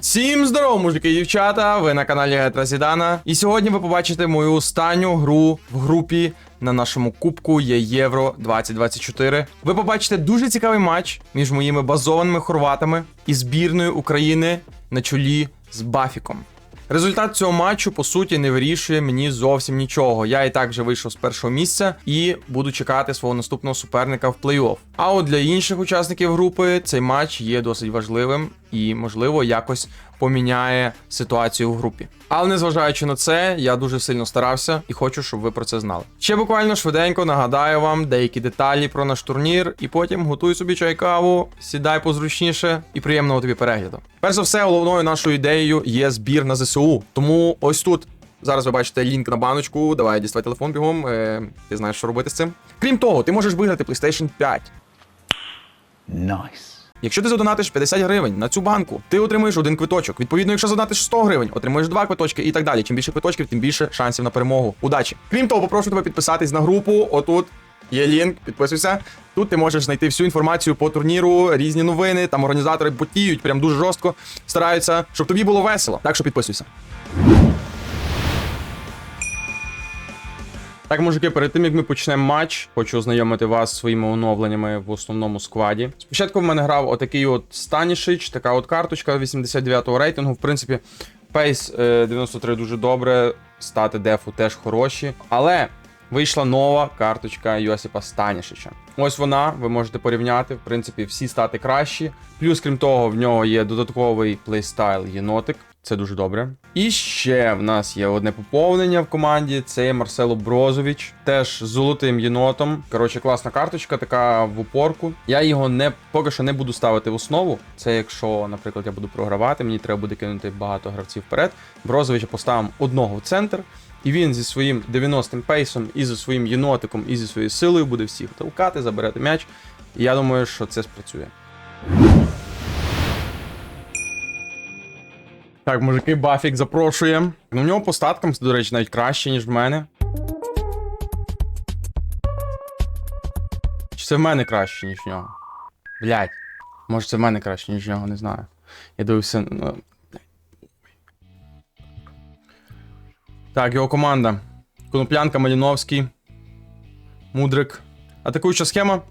Всім здорово, мужики і дівчата! Ви на каналі Гетра Зідана. І сьогодні ви побачите мою останню гру в групі на нашому кубку є Євро 2024. Ви побачите дуже цікавий матч між моїми базованими хорватами і збірною України на чолі з Бафіком. Результат цього матчу по суті не вирішує мені зовсім нічого. Я і так вже вийшов з першого місця і буду чекати свого наступного суперника в плей-офф. А от для інших учасників групи цей матч є досить важливим і, можливо, якось поміняє ситуацію в групі. Але незважаючи на це, я дуже сильно старався і хочу, щоб ви про це знали. Ще буквально швиденько нагадаю вам деякі деталі про наш турнір, і потім готуй собі чай каву, сідай позручніше і приємного тобі перегляду. Перш за все, головною нашою ідеєю є збір на ЗСУ. Тому ось тут. Зараз ви бачите лінк на баночку. Давай діставай телефон бігом. Е, ти знаєш, що робити з цим. Крім того, ти можеш виграти PlayStation 5. Nice. Якщо ти задонатиш 50 гривень на цю банку, ти отримаєш один квиточок. Відповідно, якщо задонатиш 100 гривень, отримаєш два квиточки і так далі. Чим більше квиточків, тим більше шансів на перемогу. Удачі! Крім того, попрошу тебе підписатись на групу. Отут є лінк, підписуйся. Тут ти можеш знайти всю інформацію по турніру, різні новини. Там організатори потіють, прям дуже жорстко стараються, щоб тобі було весело. Так що підписуйся. Так, мужики, перед тим як ми почнемо матч, хочу ознайомити вас своїми оновленнями в основному складі. Спочатку в мене грав отакий от Станішич, така от карточка 89-го рейтингу. В принципі, пейс е, 93 дуже добре, стати дефу теж хороші. Але вийшла нова карточка Йосипа Станішича. Ось вона, ви можете порівняти. В принципі, всі стати кращі. Плюс, крім того, в нього є додатковий плейстайл єнотик. Це дуже добре. І ще в нас є одне поповнення в команді. Це є Марсело Брозович, теж з золотим єнотом. Коротше, класна карточка, така в упорку. Я його не поки що не буду ставити в основу. Це якщо, наприклад, я буду програвати, мені треба буде кинути багато гравців вперед. Брозовича поставимо одного в центр. І він зі своїм 90-м пейсом, і зі своїм єнотиком, і зі своєю силою буде всіх толкати, забирати м'яч. І я думаю, що це спрацює. Так, мужики, Бафік запрошує. Ну, в нього по статкам, до речі, навіть краще, ніж в мене. Чи це в мене краще, ніж в нього? Блять. Може, це в мене краще, ніж в нього, не знаю. Я дивився. Ну... Так, його команда. Коноплянка, Маліновський. Мудрик. Атакуюча схема.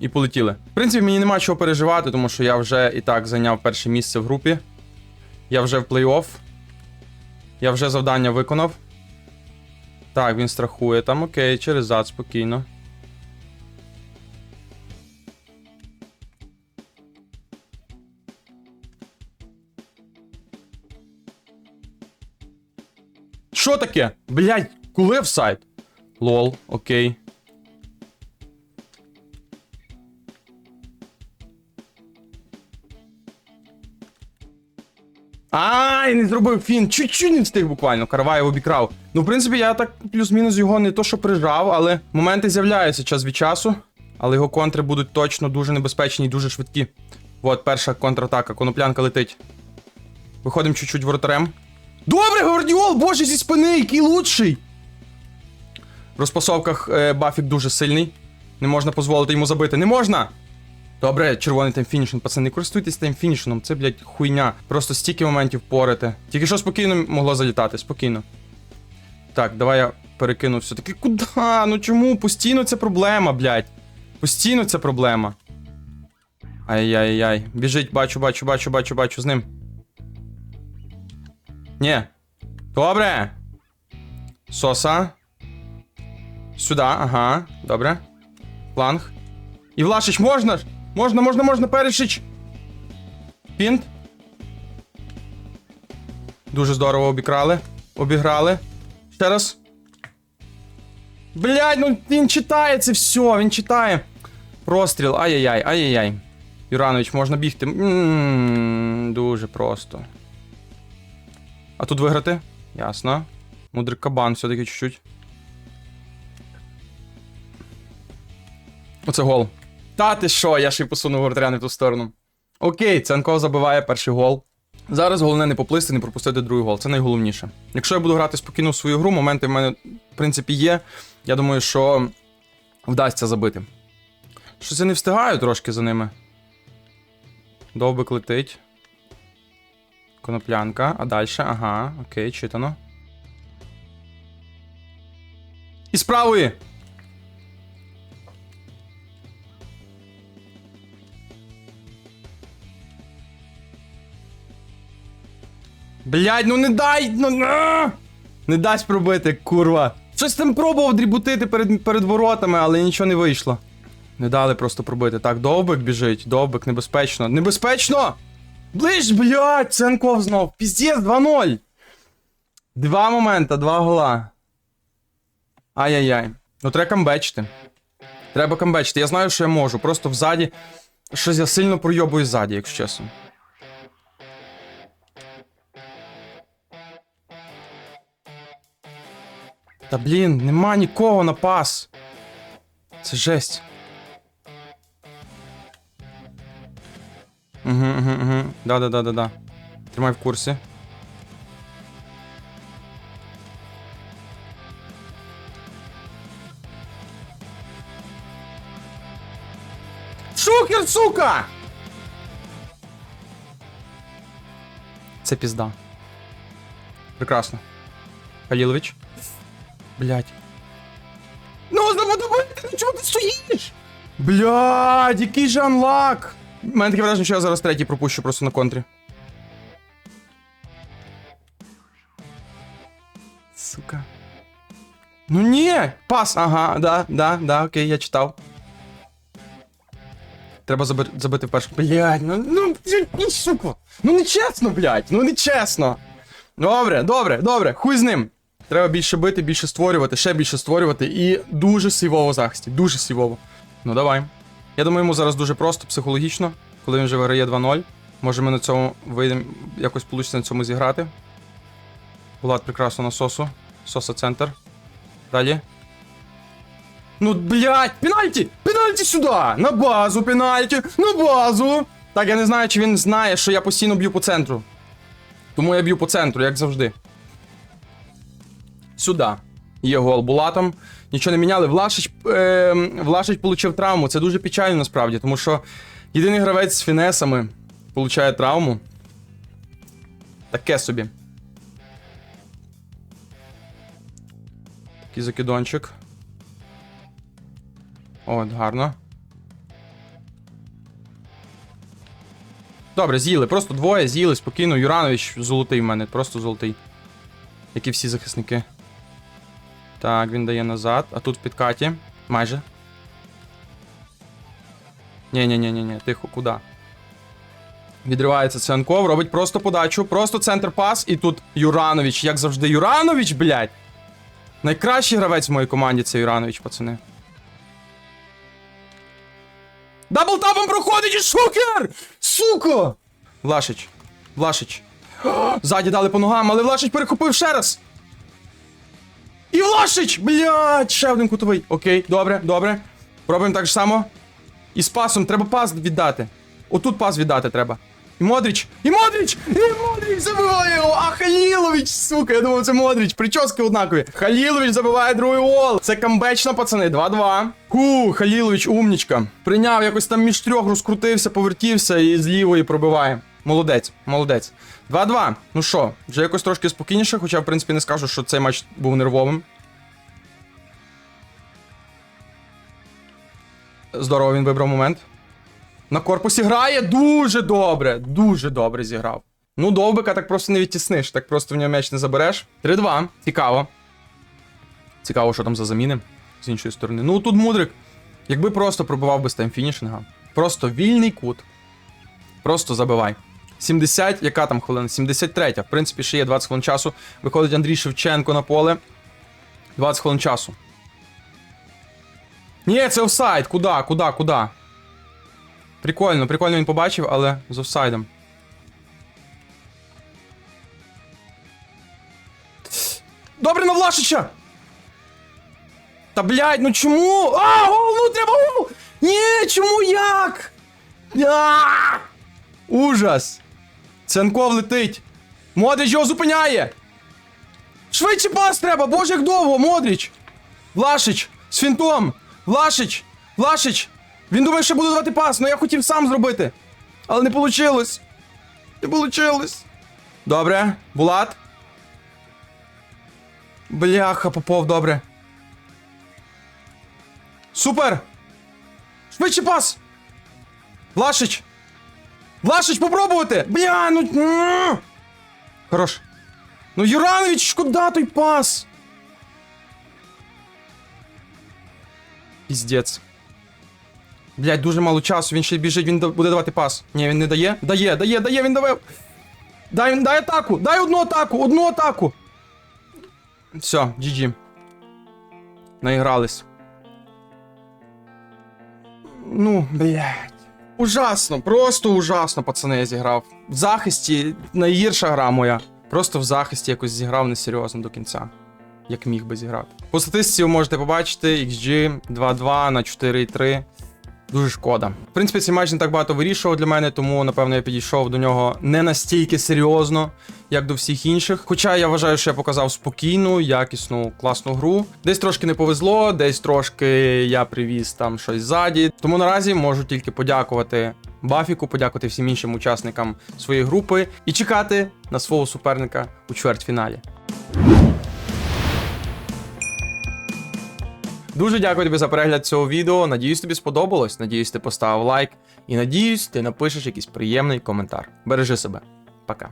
І полетіли. В принципі, мені нема чого переживати, тому що я вже і так зайняв перше місце в групі. Я вже в плей-офф. Я вже завдання виконав. Так, він страхує там, окей, через зад спокійно. Що таке? Блять, коли офсайд? Лол, окей. Не зробив фін. Чуть-чуть не встиг буквально. Караваєв обікрав. Ну, в принципі, я так плюс-мінус його не то, що прижав, але моменти з'являються час від часу. Але його контри будуть точно дуже небезпечні і дуже швидкі. От, перша контратака, коноплянка летить. Виходимо чуть-чуть воротарем. Добре, Гвардіол! Боже, зі спини, який лучший! В розпасовках е, Бафік дуже сильний. Не можна дозволити йому забити. Не можна! Добре, червоний таймфінішн, пацани, не користуйтесь таймфінішном, це, блядь, хуйня. Просто стільки моментів порити. Тільки що спокійно могло залітати, спокійно. Так, давай я перекину все-таки. Куда? Ну чому? Постійно це проблема, блядь. Постійно це проблема. Ай-яй-яй. Біжить, бачу, бачу, бачу, бачу, бачу з ним. Ні. Добре. Соса. Сюди, ага, добре. Фланг. І Влашич, можна ж? Можна, можна, можна, Перешич. Пінт. Дуже здорово обікрали. Обіграли. Ще раз. Блядь, ну він читає це все, він читає. Простріл, ай-яй-яй, ай-яй-яй. Юранович, можна бігти. М-м-м, дуже просто. А тут виграти? Ясно. Мудрик кабан все-таки чуть-чуть. Оце гол. Та ти що, я ще й посунув воротаря не в ту сторону. Окей, Ценко забиває перший гол. Зараз головне не поплисти, не пропустити другий гол. Це найголовніше. Якщо я буду грати спокійно в свою гру, моменти в мене, в принципі, є. Я думаю, що вдасться забити. Щось я не встигаю трошки за ними. Довбик летить. Коноплянка, а далі, ага, окей, читано. І з! Блядь, ну не дай! Ну, на! Не дасть пробити, курва. Щось там пробував дрібутити перед, перед воротами, але нічого не вийшло. Не дали просто пробити. Так, довбик біжить, довбик, небезпечно. Небезпечно! Ближ, блядь, Ценков знов. Піздець, 2-0. Два момента, два гола. Ай-яй-яй. Ну треба камбечити. Треба камбечити. Я знаю, що я можу. Просто взаді. Щось я сильно пройобую ззаді, якщо чесно. Та блін, нема нікого на пас. Це жесть. Угу, угу, угу. Да, да, да, да, да. Тримай в курсі. Шукер, сука! Це пізда. Прекрасно. Халілович. Блять. Ну, забудувати, ну чому ти стоїш? Блядь, який же анлак! У мене таке враження, що я зараз третій пропущу просто на контрі. Сука. Ну ні! Пас! Ага, да, да, да, окей, я читав. Треба заби- забити перший. Блядь, ну, ну, ну, сука! Ну не чесно, блядь, ну не чесно. Добре, добре, добре, хуй з ним. Треба більше бити, більше створювати, ще більше створювати і дуже сівово захисті, дуже сівово. Ну давай. Я думаю, йому зараз дуже просто, психологічно, коли він вже виграє 2-0. Може ми на цьому вийдемо, якось вийде на цьому зіграти. Влад прекрасно на сосу. Соса центр. Далі. Ну, блядь, пенальті! Пенальті сюди! На базу, пенальті! На базу! Так, я не знаю, чи він знає, що я постійно б'ю по центру. Тому я б'ю по центру, як завжди. Сюди. Є гол Булатом. Нічого не міняли. Влашич, е, Влашич получив травму. Це дуже печально насправді, тому що єдиний гравець з фінесами получає травму. Таке собі. Такий закидончик. От, гарно. Добре, з'їли. Просто двоє з'їли спокійно. Юранович золотий в мене, просто золотий. Як і всі захисники. Так, він дає назад. А тут в підкаті. Майже. ні ні ні ні ні тихо, куди? Відривається Ценков, робить просто подачу, просто центр пас, і тут Юранович, як завжди, Юранович, блядь! Найкращий гравець в моїй команді це Юранович, пацани. Даблтапом проходить і шукер! Сука! Влашич. Влашич. Ззаді дали по ногам, але Влашич перехопив ще раз. І Влашич! Блядь, ще один кутовий. Окей, добре, добре. Пробуємо так же само. І з пасом треба пас віддати. Отут пас віддати треба. І Модріч! І Модріч! І Модріч забиває його! А Халілович, сука, я думав, це Модріч. Прически однакові. Халілович забиває другий гол. Це камбечно, пацани. 2-2. Ху, Халілович, умнічка. Прийняв якось там між трьох, розкрутився, повертівся і з лівої пробиває. Молодець, молодець. 2-2. Ну що, вже якось трошки спокійніше, хоча, в принципі, не скажу, що цей матч був нервовим. Здорово, він вибрав момент. На корпусі грає дуже добре. Дуже добре зіграв. Ну, довбика так просто не відтісниш, так просто в нього м'яч не забереш. 3-2. Цікаво. Цікаво, що там за заміни з іншої сторони. Ну тут мудрик. Якби просто пробивав без таймфінішинга. Просто вільний кут. Просто забивай. 70, яка там хвилина? 73. В принципі, ще є 20 хвилин часу. Виходить Андрій Шевченко на поле. 20 хвилин часу. Ні, це офсайд. Куда, куда, куда? Прикольно, прикольно він побачив, але з офсайдом. Добре на Влашича! Та блядь, ну чому? А, гол, ну треба гол! Ні, чому як? А! Ужас! Ценков летить. Модріч його зупиняє. Швидше пас треба, боже, як довго, Модріч. Влашич, з фінтом. Влашич, Влашич. Він думає, що буде давати пас, але я хотів сам зробити. Але не вийшло. Не вийшло. Добре. Булат. Бляха, Попов, добре. Супер! Швидше пас! Влашич! Влашич, попробувати! Бля, ну. Хорош. Ну, Юранович, куди той пас? Піздець. Блять, дуже мало часу, він ще біжить, він буде давати пас. Ні, він не дає. Дає, дає, дає, він давав. Дай, дай атаку! Дай одну атаку! Одну атаку! Все, GG. Наігрались. Ну, блядь. Ужасно, просто ужасно, пацани, я зіграв. В захисті найгірша гра моя. Просто в захисті якось зіграв несерйозно до кінця. Як міг би зіграти. По статистиці ви можете побачити XG 2-2 на 4-3. Дуже шкода. В принципі, цей матч не так багато вирішував для мене, тому напевно я підійшов до нього не настільки серйозно, як до всіх інших. Хоча я вважаю, що я показав спокійну, якісну, класну гру. Десь трошки не повезло, десь трошки я привіз там щось ззаді. Тому наразі можу тільки подякувати Бафіку, подякувати всім іншим учасникам своєї групи і чекати на свого суперника у чвертьфіналі. Дуже дякую тобі за перегляд цього відео. Надіюсь, тобі сподобалось. Надіюсь, ти поставив лайк. І надіюсь, ти напишеш якийсь приємний коментар. Бережи себе. Пока.